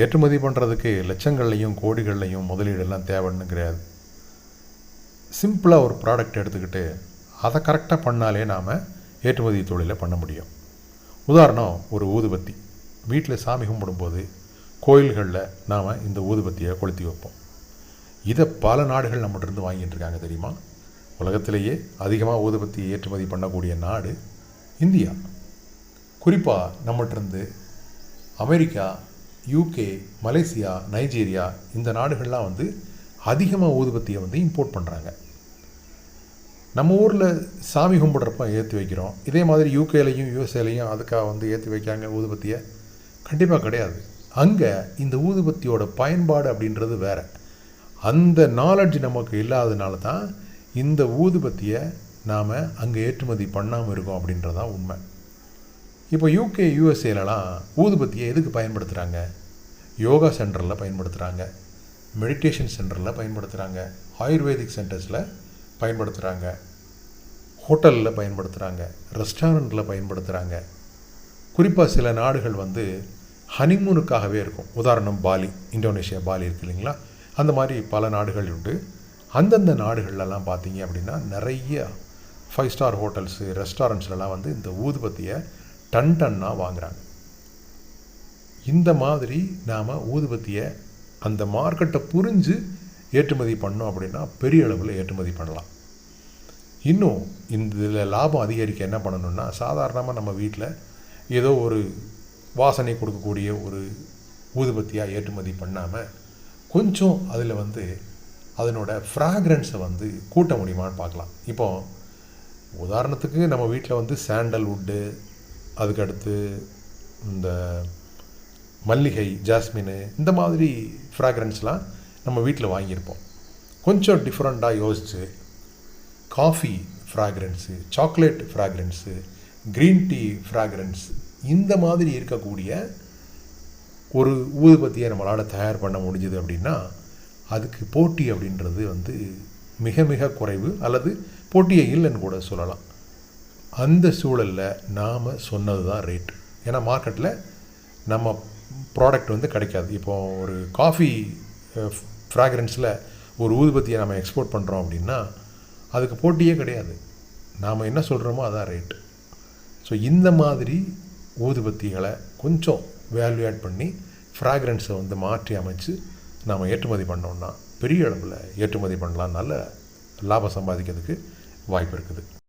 ஏற்றுமதி பண்ணுறதுக்கு லட்சங்கள்லையும் கோடிகள்லையும் முதலீடெல்லாம் தேவைன்னு கிடையாது. சிம்பிளாக ஒரு ப்ராடக்ட் எடுத்துக்கிட்டு அதை கரெக்டாக பண்ணாலே நாம் ஏற்றுமதி தொழிலை பண்ண முடியும். உதாரணம் ஒரு ஊதுபத்தி. வீட்டில் சாமி கும்பிடும்போது கோயில்களில் நாம் இந்த ஊதுபத்தியை கொளுத்தி வைப்போம். இதை பல நாடுகள் நம்மகிட்ட வாங்கிட்டு இருக்காங்க தெரியுமா? உலகத்திலேயே அதிகமாக ஊதுபத்தி ஏற்றுமதி பண்ணக்கூடிய நாடு இந்தியா. குறிப்பாக நம்மகிட்டருந்து அமெரிக்கா யூகே மலேசியா நைஜீரியா இந்த நாடுகள்லாம் வந்து அதிகமாக ஊதுபத்தியை வந்து இம்போர்ட் பண்ணுறாங்க நம்ம ஊரில் சாமி கும்பிட்றப்ப ஏற்றி வைக்கிறோம். இதே மாதிரி யூகேலையும் யூஎஸ்ஏலையும் அதுக்காக வந்து ஏற்றி வைக்காங்க ஊதுபத்தியை. கண்டிப்பாக கிடையாது. அங்கே இந்த ஊதுபத்தியோட பயன்பாடு அப்படின்றது வேறு. அந்த நாலெட்ஜ் நமக்கு இல்லாதனால தான் இந்த ஊதுபத்தியை நாம் அங்கே ஏற்றுமதி பண்ணாமல் இருக்கோம் அப்படின்றதான் உண்மை. இப்போ யூகே யூஎஸ்ஏலலாம் ஊதுபத்தியை எதுக்கு பயன்படுத்துகிறாங்க யோகா சென்டரில் பயன்படுத்துகிறாங்க மெடிடேஷன் சென்டரில் பயன்படுத்துகிறாங்க ஆயுர்வேதிக் சென்டர்ஸில் பயன்படுத்துகிறாங்க ஹோட்டலில் பயன்படுத்துகிறாங்க ரெஸ்டாரண்ட்டில் பயன்படுத்துகிறாங்க குறிப்பாக சில நாடுகள் வந்து ஹனிமூனுக்காகவே இருக்கும். உதாரணம் பாலி இந்தோனேஷியா பாலி இருக்கு இல்லைங்களா? அந்த மாதிரி பல நாடுகள் உண்டு. அந்தந்த நாடுகள்லாம் பார்த்தீங்க அப்படின்னா நிறைய ஃபைவ் ஸ்டார் ஹோட்டல்ஸு ரெஸ்டாரண்ட்ஸ்லலாம் வந்து இந்த ஊதுபத்தியை டன் டன்னாக வாங்குகிறாங்க இந்த மாதிரி நாம் ஊதுபத்தியை அந்த மார்க்கெட்டை புரிஞ்சு ஏற்றுமதி பண்ணோம் அப்படின்னா பெரிய அளவில் ஏற்றுமதி பண்ணலாம். இன்னும் இந்த இதில் லாபம் அதிகரிக்க என்ன பண்ணணும்னா சாதாரணமாக நம்ம வீட்டில் ஏதோ ஒரு வாசனை கொடுக்கக்கூடிய ஒரு ஊதுபத்தியாக ஏற்றுமதி பண்ணாமல் கொஞ்சம் அதில் வந்து அதனோட ஃப்ராக்ரன்ஸை வந்து கூட்ட முடியுமான்னு பார்க்கலாம். இப்போ உதாரணத்துக்கு நம்ம வீட்டில் வந்து சாண்டல்வுட்டு அதுக்கடுத்து இந்த மல்லிகை ஜாஸ்மின் இந்த மாதிரி ஃப்ராக்ரன்ஸ்லாம் நம்ம வீட்டில் வாங்கியிருப்போம். கொஞ்சம் டிஃப்ரெண்ட்டாக யோசித்து coffee fragrance chocolate fragrance green tea fragrance இந்த மாதிரி இருக்கக்கூடிய ஒரு ஊதுபத்தியை நம்மளால் தயார் பண்ண முடிஞ்சுது அப்படின்னா அதுக்கு போட்டி அப்படின்றது வந்து மிக மிக குறைவு அல்லது போட்டியே இல்லைன்னு கூட சொல்லலாம். அந்த சூழலில் நாம் சொன்னது தான் ரேட் ஏன்னா மார்க்கெட்டில் நம்ம ப்ராடக்ட் வந்து கிடைக்காது. இப்போ ஒரு காஃபி ஃப்ராக்ரன்ஸில் ஒரு ஊதுபத்தியை நம்ம எக்ஸ்போர்ட் பண்ணுறோம் அப்படின்னா அதுக்கு போட்டியே கிடையாது. நாம் என்ன சொல்கிறோமோ அதான் ரேட் ஸோ இந்த மாதிரி ஊதுபத்திகளை கொஞ்சம் வேல்யூ ஆட் பண்ணி ஃப்ராக்ரன்ஸை வந்து மாற்றி அமைச்சு நாம் ஏற்றுமதி பண்ணோம்னா பெரிய அளவில் ஏற்றுமதி பண்ணலாம். நல்ல லாபம் சம்பாதிக்கிறதுக்கு வாய்ப்பு இருக்குது.